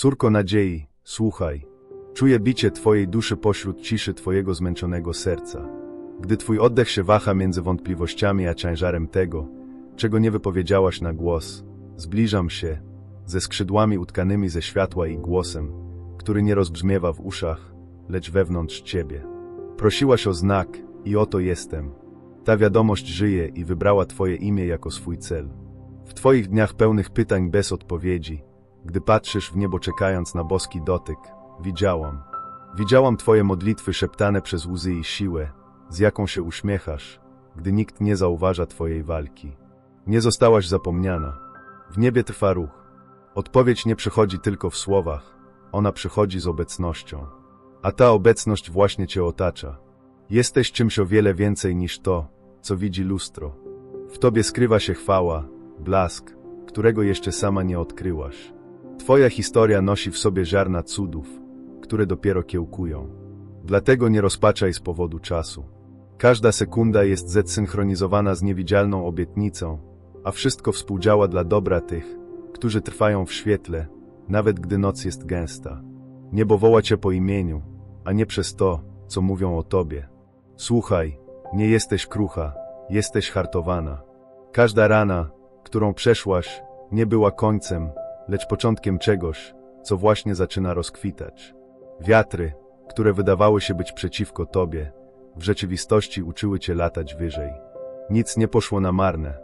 Córko nadziei, słuchaj. Czuję bicie Twojej duszy pośród ciszy Twojego zmęczonego serca. Gdy Twój oddech się waha między wątpliwościami a ciężarem tego, czego nie wypowiedziałaś na głos, zbliżam się, ze skrzydłami utkanymi ze światła i głosem, który nie rozbrzmiewa w uszach, lecz wewnątrz Ciebie. Prosiłaś o znak i oto jestem. Ta wiadomość żyje i wybrała Twoje imię jako swój cel. W Twoich dniach pełnych pytań bez odpowiedzi, gdy patrzysz w niebo czekając na boski dotyk, widziałam. Widziałam Twoje modlitwy szeptane przez łzy i siłę, z jaką się uśmiechasz, gdy nikt nie zauważa Twojej walki. Nie zostałaś zapomniana. W niebie trwa ruch. Odpowiedź nie przychodzi tylko w słowach, ona przychodzi z obecnością. A ta obecność właśnie Cię otacza. Jesteś czymś o wiele więcej niż to, co widzi lustro. W Tobie skrywa się chwała, blask, którego jeszcze sama nie odkryłaś. Twoja historia nosi w sobie ziarna cudów, które dopiero kiełkują. Dlatego nie rozpaczaj z powodu czasu. Każda sekunda jest zesynchronizowana z niewidzialną obietnicą, a wszystko współdziała dla dobra tych, którzy trwają w świetle, nawet gdy noc jest gęsta. Niebo woła cię po imieniu, a nie przez to, co mówią o tobie. Słuchaj, nie jesteś krucha, jesteś hartowana. Każda rana, którą przeszłaś, nie była końcem, lecz początkiem czegoś, co właśnie zaczyna rozkwitać. Wiatry, które wydawały się być przeciwko tobie, w rzeczywistości uczyły cię latać wyżej. Nic nie poszło na marne.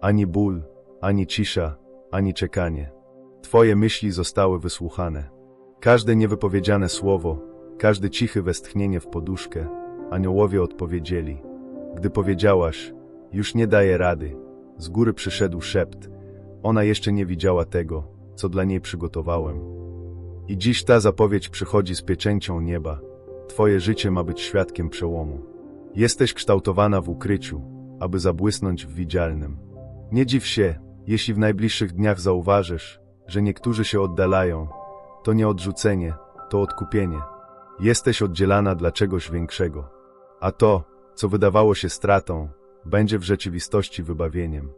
Ani ból, ani cisza, ani czekanie. Twoje myśli zostały wysłuchane. Każde niewypowiedziane słowo, każdy cichy westchnienie w poduszkę, aniołowie odpowiedzieli. Gdy powiedziałaś, już nie daje rady, z góry przyszedł szept. Ona jeszcze nie widziała tego, co dla niej przygotowałem. I dziś ta zapowiedź przychodzi z pieczęcią nieba. Twoje życie ma być świadkiem przełomu. Jesteś kształtowana w ukryciu, aby zabłysnąć w widzialnym. Nie dziw się, jeśli w najbliższych dniach zauważysz, że niektórzy się oddalają. To nie odrzucenie, to odkupienie. Jesteś oddzielana dla czegoś większego. A to, co wydawało się stratą, będzie w rzeczywistości wybawieniem.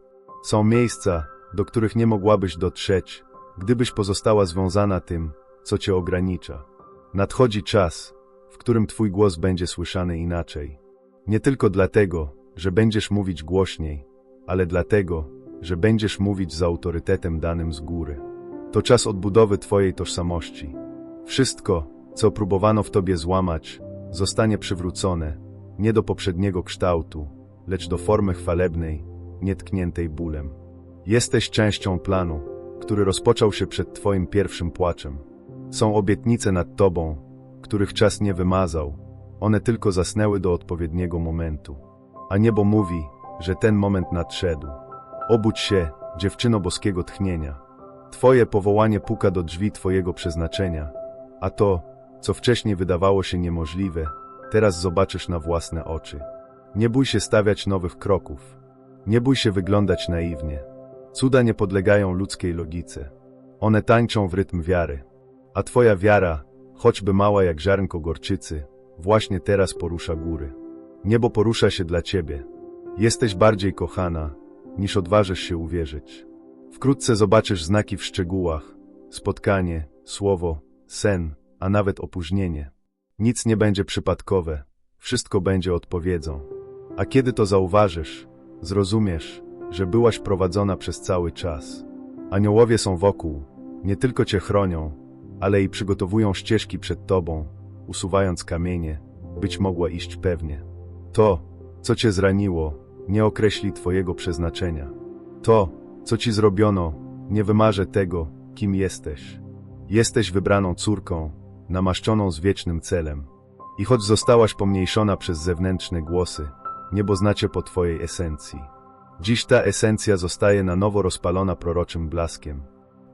Są miejsca, do których nie mogłabyś dotrzeć, gdybyś pozostała związana tym, co cię ogranicza. Nadchodzi czas, w którym twój głos będzie słyszany inaczej. Nie tylko dlatego, że będziesz mówić głośniej, ale dlatego, że będziesz mówić z autorytetem danym z góry. To czas odbudowy twojej tożsamości. Wszystko, co próbowano w tobie złamać, zostanie przywrócone, nie do poprzedniego kształtu, lecz do formy chwalebnej, nietkniętej bólem. Jesteś częścią planu, który rozpoczął się przed twoim pierwszym płaczem. Są obietnice nad tobą, których czas nie wymazał, one tylko zasnęły do odpowiedniego momentu. A niebo mówi, że ten moment nadszedł. Obudź się, dziewczyno boskiego tchnienia. Twoje powołanie puka do drzwi Twojego przeznaczenia, a to, co wcześniej wydawało się niemożliwe, teraz zobaczysz na własne oczy. Nie bój się stawiać nowych kroków. Nie bój się wyglądać naiwnie. Cuda nie podlegają ludzkiej logice. One tańczą w rytm wiary. A Twoja wiara, choćby mała jak ziarnko gorczycy, właśnie teraz porusza góry. Niebo porusza się dla Ciebie. Jesteś bardziej kochana, niż odważysz się uwierzyć. Wkrótce zobaczysz znaki w szczegółach, spotkanie, słowo, sen, a nawet opóźnienie. Nic nie będzie przypadkowe, wszystko będzie odpowiedzią. A kiedy to zauważysz, zrozumiesz, że byłaś prowadzona przez cały czas. Aniołowie są wokół, nie tylko cię chronią, ale i przygotowują ścieżki przed tobą, usuwając kamienie, być mogła iść pewnie. To, co cię zraniło, nie określi twojego przeznaczenia. To, co ci zrobiono, nie wymarze tego, kim jesteś. Jesteś wybraną córką, namaszczoną z wiecznym celem. I choć zostałaś pomniejszona przez zewnętrzne głosy, niebo znacie po twojej esencji. Dziś ta esencja zostaje na nowo rozpalona proroczym blaskiem.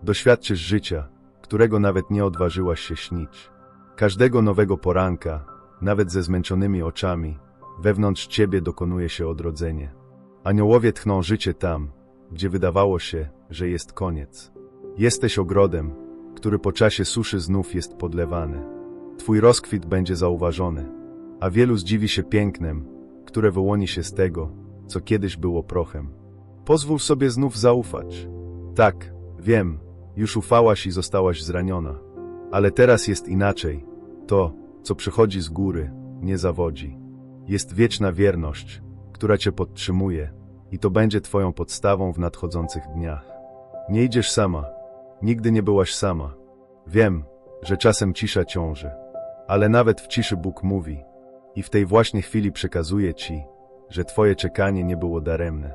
Doświadczysz życia, którego nawet nie odważyłaś się śnić. Każdego nowego poranka, nawet ze zmęczonymi oczami, wewnątrz ciebie dokonuje się odrodzenie. Aniołowie tchną życie tam, gdzie wydawało się, że jest koniec. Jesteś ogrodem, który po czasie suszy znów jest podlewany. Twój rozkwit będzie zauważony, a wielu zdziwi się pięknem, które wyłoni się z tego, co kiedyś było prochem. Pozwól sobie znów zaufać. Tak, wiem, już ufałaś i zostałaś zraniona. Ale teraz jest inaczej. To, co przychodzi z góry, nie zawodzi. Jest wieczna wierność, która cię podtrzymuje i to będzie twoją podstawą w nadchodzących dniach. Nie idziesz sama. Nigdy nie byłaś sama. Wiem, że czasem cisza ciąży, ale nawet w ciszy Bóg mówi i w tej właśnie chwili przekazuje ci, że twoje czekanie nie było daremne.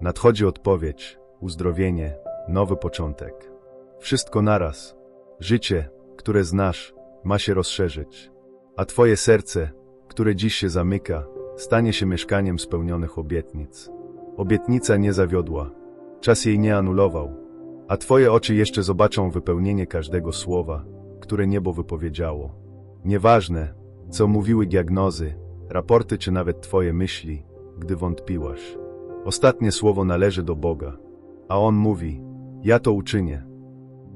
Nadchodzi odpowiedź, uzdrowienie, nowy początek. Wszystko naraz. Życie, które znasz, ma się rozszerzyć, a twoje serce, które dziś się zamyka, stanie się mieszkaniem spełnionych obietnic. Obietnica nie zawiodła, czas jej nie anulował, a twoje oczy jeszcze zobaczą wypełnienie każdego słowa, które niebo wypowiedziało. Nieważne, co mówiły diagnozy, raporty czy nawet twoje myśli, gdy wątpiłaś. Ostatnie słowo należy do Boga, a On mówi, ja to uczynię.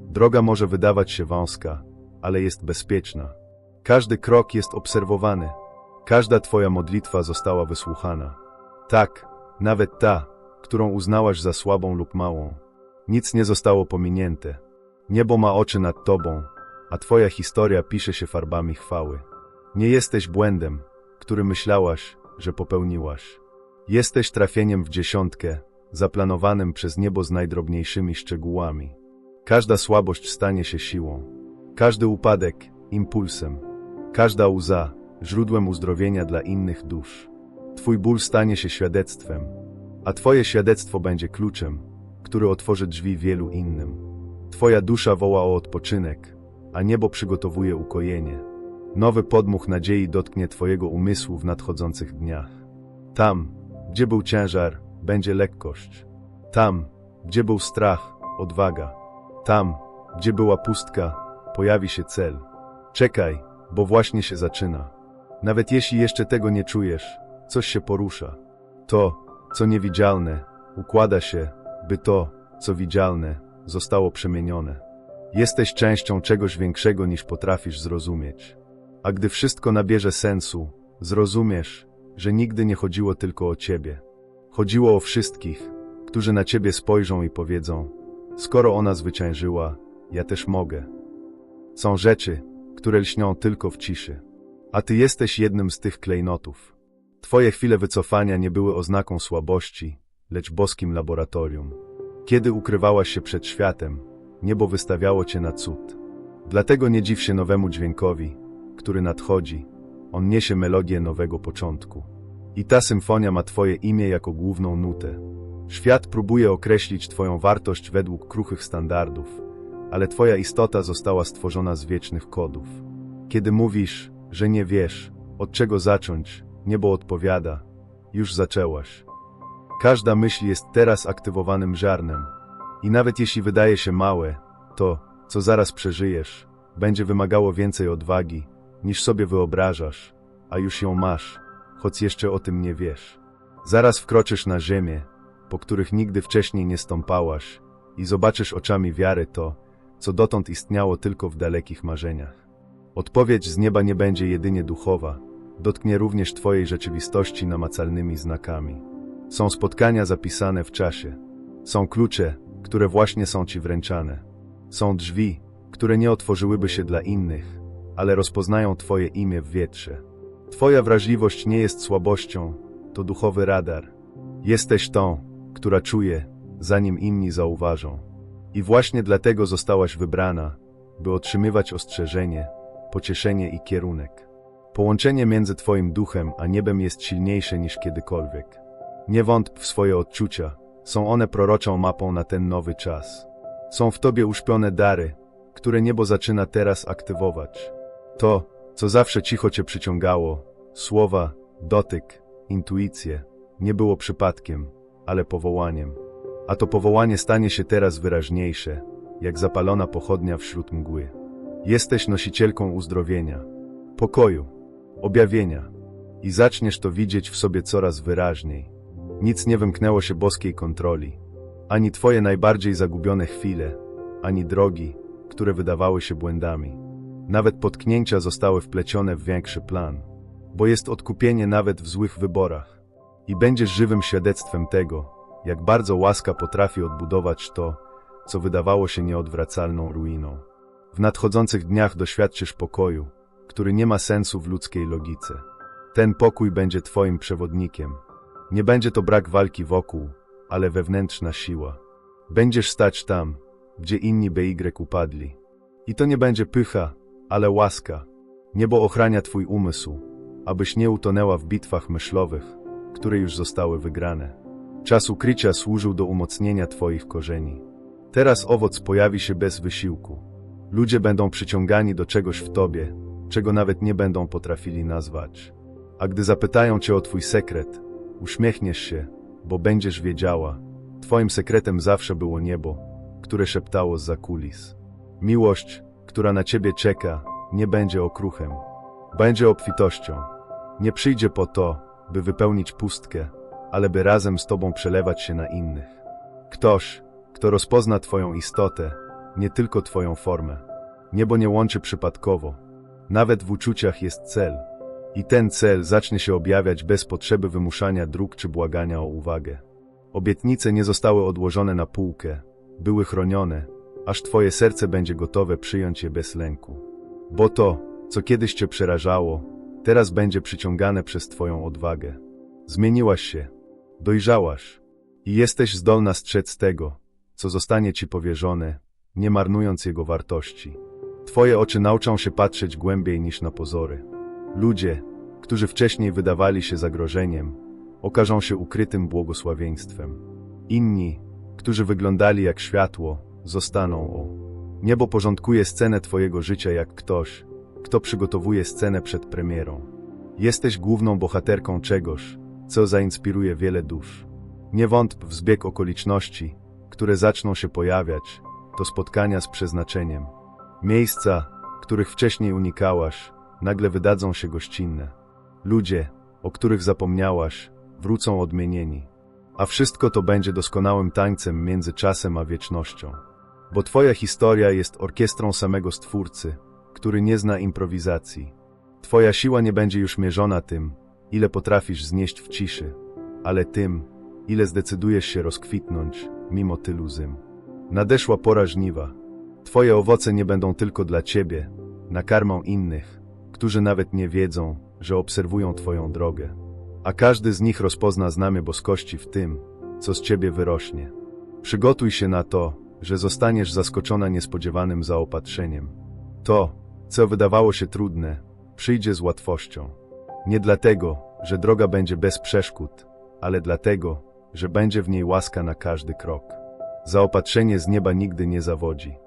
Droga może wydawać się wąska, ale jest bezpieczna. Każdy krok jest obserwowany, każda twoja modlitwa została wysłuchana. Tak, nawet ta, którą uznałaś za słabą lub małą. Nic nie zostało pominięte. Niebo ma oczy nad tobą, a twoja historia pisze się farbami chwały. Nie jesteś błędem, który myślałaś, że popełniłaś. Jesteś trafieniem w dziesiątkę, zaplanowanym przez niebo z najdrobniejszymi szczegółami. Każda słabość stanie się siłą. Każdy upadek impulsem. Każda łza źródłem uzdrowienia dla innych dusz. Twój ból stanie się świadectwem, a Twoje świadectwo będzie kluczem, który otworzy drzwi wielu innym. Twoja dusza woła o odpoczynek, a niebo przygotowuje ukojenie. Nowy podmuch nadziei dotknie Twojego umysłu w nadchodzących dniach. Tam, gdzie był ciężar, będzie lekkość. Tam, gdzie był strach, odwaga. Tam, gdzie była pustka, pojawi się cel. Czekaj, bo właśnie się zaczyna. Nawet jeśli jeszcze tego nie czujesz, coś się porusza. To, co niewidzialne, układa się, by to, co widzialne, zostało przemienione. Jesteś częścią czegoś większego niż potrafisz zrozumieć. A gdy wszystko nabierze sensu, zrozumiesz, że nigdy nie chodziło tylko o ciebie. Chodziło o wszystkich, którzy na ciebie spojrzą i powiedzą: Skoro ona zwyciężyła, ja też mogę. Są rzeczy, które lśnią tylko w ciszy. A ty jesteś jednym z tych klejnotów. Twoje chwile wycofania nie były oznaką słabości, lecz boskim laboratorium. Kiedy ukrywałaś się przed światem, niebo wystawiało cię na cud. Dlatego nie dziw się nowemu dźwiękowi, który nadchodzi. On niesie melodię nowego początku. I ta symfonia ma twoje imię jako główną nutę. Świat próbuje określić twoją wartość według kruchych standardów, ale twoja istota została stworzona z wiecznych kodów. Kiedy mówisz, że nie wiesz, od czego zacząć, niebo odpowiada, już zaczęłaś. Każda myśl jest teraz aktywowanym ziarnem. I nawet jeśli wydaje się małe, to, co zaraz przeżyjesz, będzie wymagało więcej odwagi, niż sobie wyobrażasz, a już ją masz, choć jeszcze o tym nie wiesz. Zaraz wkroczysz na ziemię, po których nigdy wcześniej nie stąpałaś i zobaczysz oczami wiary to, co dotąd istniało tylko w dalekich marzeniach. Odpowiedź z nieba nie będzie jedynie duchowa, dotknie również Twojej rzeczywistości namacalnymi znakami. Są spotkania zapisane w czasie. Są klucze, które właśnie są Ci wręczane. Są drzwi, które nie otworzyłyby się dla innych, ale rozpoznają Twoje imię w wietrze. Twoja wrażliwość nie jest słabością, to duchowy radar. Jesteś tą, która czuje, zanim inni zauważą. I właśnie dlatego zostałaś wybrana, by otrzymywać ostrzeżenie, pocieszenie i kierunek. Połączenie między Twoim duchem a niebem jest silniejsze niż kiedykolwiek. Nie wątp w swoje odczucia, są one proroczą mapą na ten nowy czas. Są w Tobie uśpione dary, które niebo zaczyna teraz aktywować. To, co zawsze cicho Cię przyciągało, słowa, dotyk, intuicje, nie było przypadkiem, ale powołaniem. A to powołanie stanie się teraz wyraźniejsze, jak zapalona pochodnia wśród mgły. Jesteś nosicielką uzdrowienia, pokoju, objawienia i zaczniesz to widzieć w sobie coraz wyraźniej. Nic nie wymknęło się boskiej kontroli, ani twoje najbardziej zagubione chwile, ani drogi, które wydawały się błędami. Nawet potknięcia zostały wplecione w większy plan, bo jest odkupienie nawet w złych wyborach. I będziesz żywym świadectwem tego, jak bardzo łaska potrafi odbudować to, co wydawało się nieodwracalną ruiną. W nadchodzących dniach doświadczysz pokoju, który nie ma sensu w ludzkiej logice. Ten pokój będzie Twoim przewodnikiem. Nie będzie to brak walki wokół, ale wewnętrzna siła. Będziesz stać tam, gdzie inni BY upadli. I to nie będzie pycha, ale łaska. Niebo ochrania Twój umysł, abyś nie utonęła w bitwach myślowych, które już zostały wygrane. Czas ukrycia służył do umocnienia Twoich korzeni. Teraz owoc pojawi się bez wysiłku. Ludzie będą przyciągani do czegoś w Tobie, czego nawet nie będą potrafili nazwać. A gdy zapytają Cię o Twój sekret, uśmiechniesz się, bo będziesz wiedziała. Twoim sekretem zawsze było niebo, które szeptało z kulis. Miłość, która na Ciebie czeka, nie będzie okruchem. Będzie obfitością. Nie przyjdzie po to, by wypełnić pustkę, ale by razem z Tobą przelewać się na innych. Ktoś, kto rozpozna Twoją istotę, nie tylko Twoją formę. Niebo nie łączy przypadkowo. Nawet w uczuciach jest cel. I ten cel zacznie się objawiać bez potrzeby wymuszania dróg czy błagania o uwagę. Obietnice nie zostały odłożone na półkę, były chronione, aż Twoje serce będzie gotowe przyjąć je bez lęku. Bo to, co kiedyś Cię przerażało, teraz będzie przyciągane przez Twoją odwagę. Zmieniłaś się, dojrzałaś i jesteś zdolna strzec tego, co zostanie Ci powierzone, nie marnując jego wartości. Twoje oczy nauczą się patrzeć głębiej niż na pozory. Ludzie, którzy wcześniej wydawali się zagrożeniem, okażą się ukrytym błogosławieństwem. Inni, którzy wyglądali jak światło, zostaną o. Niebo porządkuje scenę Twojego życia jak ktoś, kto przygotowuje scenę przed premierą. Jesteś główną bohaterką czegoś, co zainspiruje wiele dusz. Nie wątp w zbieg okoliczności, które zaczną się pojawiać, to spotkania z przeznaczeniem. Miejsca, których wcześniej unikałaś, nagle wydadzą się gościnne. Ludzie, o których zapomniałaś, wrócą odmienieni. A wszystko to będzie doskonałym tańcem między czasem a wiecznością. Bo Twoja historia jest orkiestrą samego Stwórcy, który nie zna improwizacji. Twoja siła nie będzie już mierzona tym, ile potrafisz znieść w ciszy, ale tym, ile zdecydujesz się rozkwitnąć, mimo tylu zym. Nadeszła pora żniwa. Twoje owoce nie będą tylko dla Ciebie, nakarmą innych, którzy nawet nie wiedzą, że obserwują Twoją drogę. A każdy z nich rozpozna znamie boskości w tym, co z Ciebie wyrośnie. Przygotuj się na to, że zostaniesz zaskoczona niespodziewanym zaopatrzeniem. To, co wydawało się trudne, przyjdzie z łatwością. Nie dlatego, że droga będzie bez przeszkód, ale dlatego, że będzie w niej łaska na każdy krok. Zaopatrzenie z nieba nigdy nie zawodzi.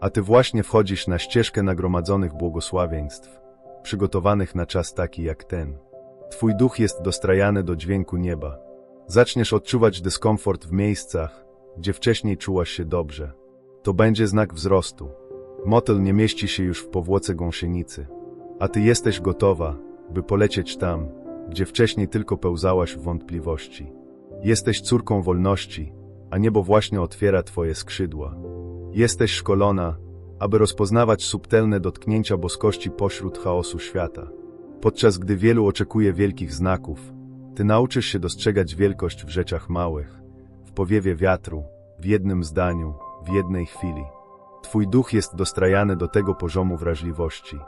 A ty właśnie wchodzisz na ścieżkę nagromadzonych błogosławieństw, przygotowanych na czas taki jak ten. Twój duch jest dostrajany do dźwięku nieba. Zaczniesz odczuwać dyskomfort w miejscach, gdzie wcześniej czułaś się dobrze. To będzie znak wzrostu. Motyl nie mieści się już w powłoce gąsienicy, a ty jesteś gotowa, by polecieć tam, gdzie wcześniej tylko pełzałaś w wątpliwości. Jesteś córką wolności, a niebo właśnie otwiera Twoje skrzydła. Jesteś szkolona, aby rozpoznawać subtelne dotknięcia boskości pośród chaosu świata. Podczas gdy wielu oczekuje wielkich znaków, Ty nauczysz się dostrzegać wielkość w rzeczach małych, powiewie wiatru, w jednym zdaniu, w jednej chwili. Twój duch jest dostrajany do tego poziomu wrażliwości.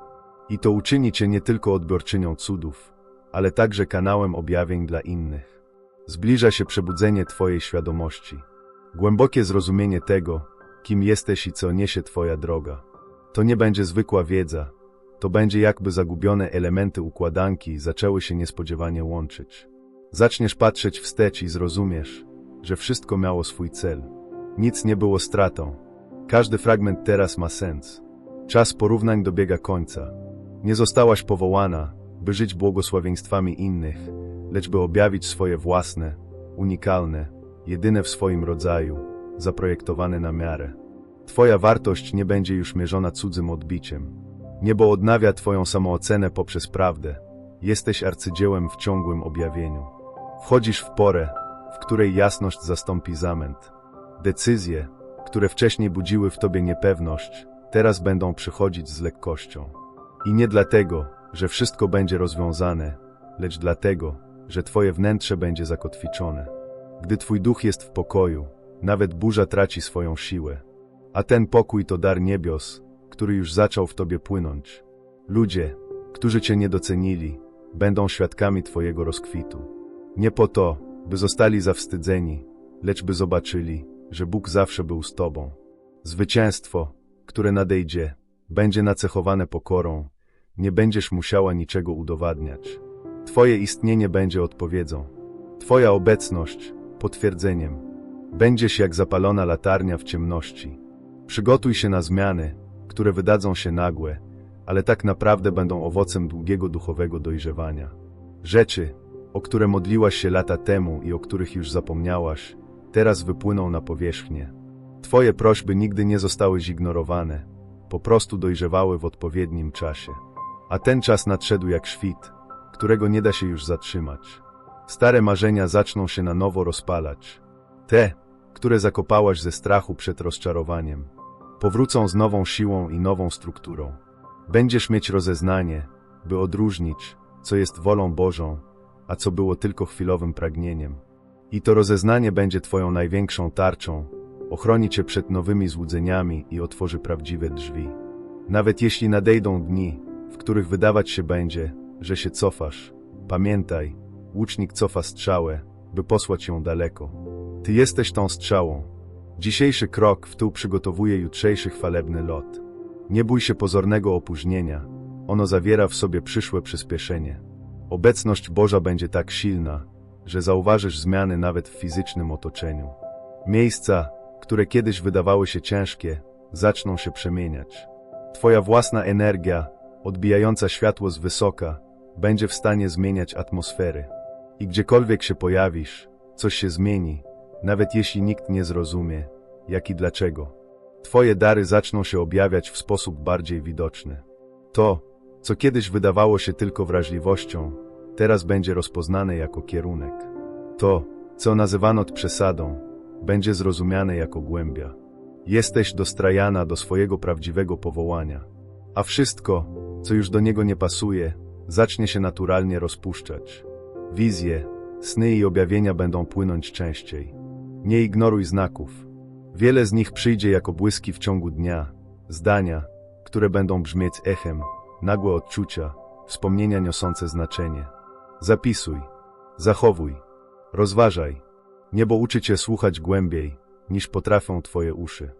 I to uczyni Cię nie tylko odbiorczynią cudów, ale także kanałem objawień dla innych. Zbliża się przebudzenie Twojej świadomości. Głębokie zrozumienie tego, kim jesteś i co niesie Twoja droga. To nie będzie zwykła wiedza, to będzie jakby zagubione elementy układanki zaczęły się niespodziewanie łączyć. Zaczniesz patrzeć wstecz i zrozumiesz, że wszystko miało swój cel. Nic nie było stratą. Każdy fragment teraz ma sens. Czas porównań dobiega końca. Nie zostałaś powołana, by żyć błogosławieństwami innych, lecz by objawić swoje własne, unikalne, jedyne w swoim rodzaju, zaprojektowane na miarę. Twoja wartość nie będzie już mierzona cudzym odbiciem. Niebo odnawia Twoją samoocenę poprzez prawdę. Jesteś arcydziełem w ciągłym objawieniu. Wchodzisz w porę, w której jasność zastąpi zamęt. Decyzje, które wcześniej budziły w Tobie niepewność, teraz będą przychodzić z lekkością. I nie dlatego, że wszystko będzie rozwiązane, lecz dlatego, że Twoje wnętrze będzie zakotwiczone. Gdy Twój duch jest w pokoju, nawet burza traci swoją siłę. A ten pokój to dar niebios, który już zaczął w tobie płynąć. Ludzie, którzy cię nie docenili, będą świadkami twojego rozkwitu. Nie po to, by zostali zawstydzeni, lecz by zobaczyli, że Bóg zawsze był z tobą. Zwycięstwo, które nadejdzie, będzie nacechowane pokorą, nie będziesz musiała niczego udowadniać. Twoje istnienie będzie odpowiedzią. Twoja obecność potwierdzeniem. Będziesz jak zapalona latarnia w ciemności. Przygotuj się na zmiany, które wydadzą się nagłe, ale tak naprawdę będą owocem długiego duchowego dojrzewania. Rzeczy, o które modliłaś się lata temu i o których już zapomniałaś, teraz wypłyną na powierzchnię. Twoje prośby nigdy nie zostały zignorowane, po prostu dojrzewały w odpowiednim czasie. A ten czas nadszedł jak świt, którego nie da się już zatrzymać. Stare marzenia zaczną się na nowo rozpalać. Te, które zakopałaś ze strachu przed rozczarowaniem, powrócą z nową siłą i nową strukturą. Będziesz mieć rozeznanie, by odróżnić, co jest wolą Bożą, a co było tylko chwilowym pragnieniem. I to rozeznanie będzie Twoją największą tarczą, ochroni Cię przed nowymi złudzeniami i otworzy prawdziwe drzwi. Nawet jeśli nadejdą dni, w których wydawać się będzie, że się cofasz, pamiętaj, łucznik cofa strzałę, by posłać ją daleko. Ty jesteś tą strzałą. Dzisiejszy krok w tył przygotowuje jutrzejszy chwalebny lot. Nie bój się pozornego opóźnienia, ono zawiera w sobie przyszłe przyspieszenie. Obecność Boża będzie tak silna, że zauważysz zmiany nawet w fizycznym otoczeniu. Miejsca, które kiedyś wydawały się ciężkie, zaczną się przemieniać. Twoja własna energia, odbijająca światło z wysoka, będzie w stanie zmieniać atmosfery. I gdziekolwiek się pojawisz, coś się zmieni, nawet jeśli nikt nie zrozumie, jak i dlaczego. Twoje dary zaczną się objawiać w sposób bardziej widoczny. To, co kiedyś wydawało się tylko wrażliwością, teraz będzie rozpoznane jako kierunek. To, co nazywano przesadą, będzie zrozumiane jako głębia. Jesteś dostrajana do swojego prawdziwego powołania, a wszystko, co już do niego nie pasuje, zacznie się naturalnie rozpuszczać. Wizje, sny i objawienia będą płynąć częściej. Nie ignoruj znaków. Wiele z nich przyjdzie jako błyski w ciągu dnia, zdania, które będą brzmieć echem, nagłe odczucia, wspomnienia niosące znaczenie. Zapisuj, zachowuj, rozważaj. Niebo uczy cię słuchać głębiej, niż potrafią twoje uszy.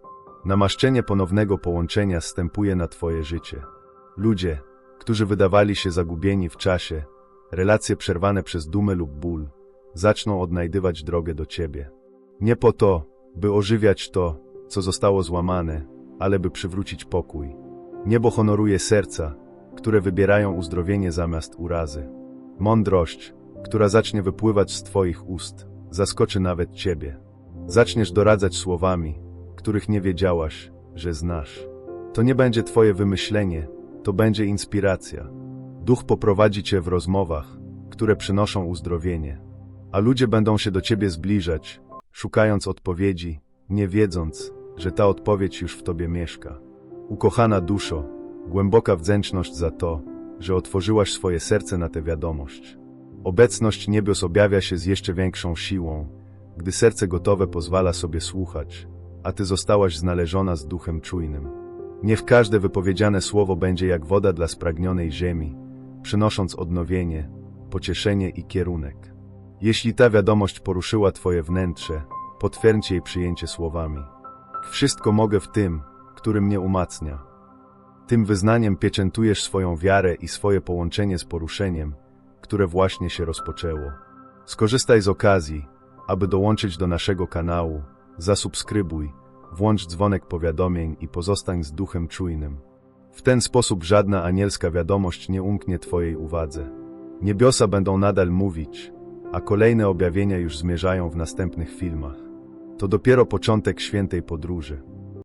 Namaszczenie ponownego połączenia stępuje na twoje życie. Ludzie, którzy wydawali się zagubieni w czasie, relacje przerwane przez dumę lub ból, zaczną odnajdywać drogę do ciebie. Nie po to, by ożywiać to, co zostało złamane, ale by przywrócić pokój. Niebo honoruje serca, które wybierają uzdrowienie zamiast urazy. Mądrość, która zacznie wypływać z Twoich ust, zaskoczy nawet Ciebie. Zaczniesz doradzać słowami, których nie wiedziałaś, że znasz. To nie będzie Twoje wymyślenie, to będzie inspiracja. Duch poprowadzi Cię w rozmowach, które przynoszą uzdrowienie. A ludzie będą się do Ciebie zbliżać, szukając odpowiedzi, nie wiedząc, że ta odpowiedź już w Tobie mieszka. Ukochana duszo, głęboka wdzięczność za to, że otworzyłaś swoje serce na tę wiadomość. Obecność niebios objawia się z jeszcze większą siłą, gdy serce gotowe pozwala sobie słuchać, a Ty zostałaś znależona z duchem czujnym. Niech każde wypowiedziane słowo będzie jak woda dla spragnionej ziemi, przynosząc odnowienie, pocieszenie i kierunek. Jeśli ta wiadomość poruszyła Twoje wnętrze, potwierdź jej przyjęcie słowami. Wszystko mogę w tym, który mnie umacnia. Tym wyznaniem pieczętujesz swoją wiarę i swoje połączenie z poruszeniem, które właśnie się rozpoczęło. Skorzystaj z okazji, aby dołączyć do naszego kanału, zasubskrybuj, włącz dzwonek powiadomień i pozostań z duchem czujnym. W ten sposób żadna anielska wiadomość nie umknie Twojej uwadze. Niebiosa będą nadal mówić, a kolejne objawienia już zmierzają w następnych filmach. To dopiero początek świętej podróży.